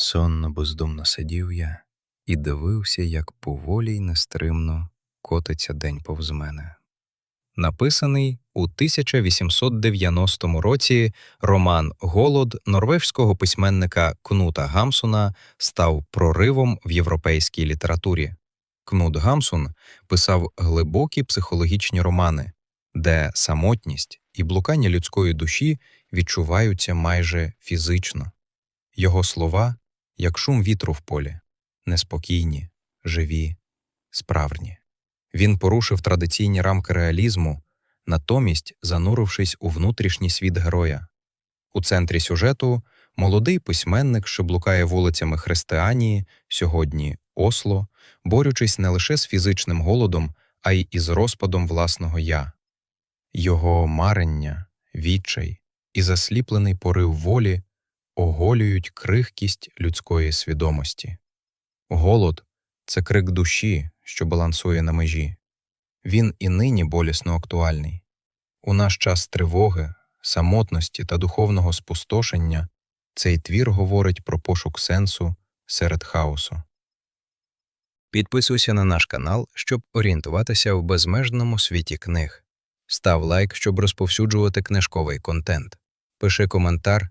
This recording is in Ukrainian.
Сонно бездумно сидів я і дивився, як поволі й нестримно котиться день повз мене. Написаний у 1890 році роман Голод норвежського письменника Кнута Гамсуна став проривом в європейській літературі. Кнут Гамсун писав глибокі психологічні романи, де самотність і блукання людської душі відчуваються майже фізично. Його слова, як шум вітру в полі, неспокійні, живі, справжні. Він порушив традиційні рамки реалізму, натомість занурившись у внутрішній світ героя. У центрі сюжету молодий письменник, що блукає вулицями Христианії, сьогодні Осло, борючись не лише з фізичним голодом, а й із розпадом власного я. Його марення, відчай і засліплений порив волі оголюють крихкість людської свідомості. Голод це крик душі, що балансує на межі. Він і нині болісно актуальний. У наш час тривоги, самотності та духовного спустошення цей твір говорить про пошук сенсу серед хаосу. Підписуйся на наш канал, щоб орієнтуватися в безмежному світі книг. Став лайк, щоб розповсюджувати книжковий контент. Пиши коментар,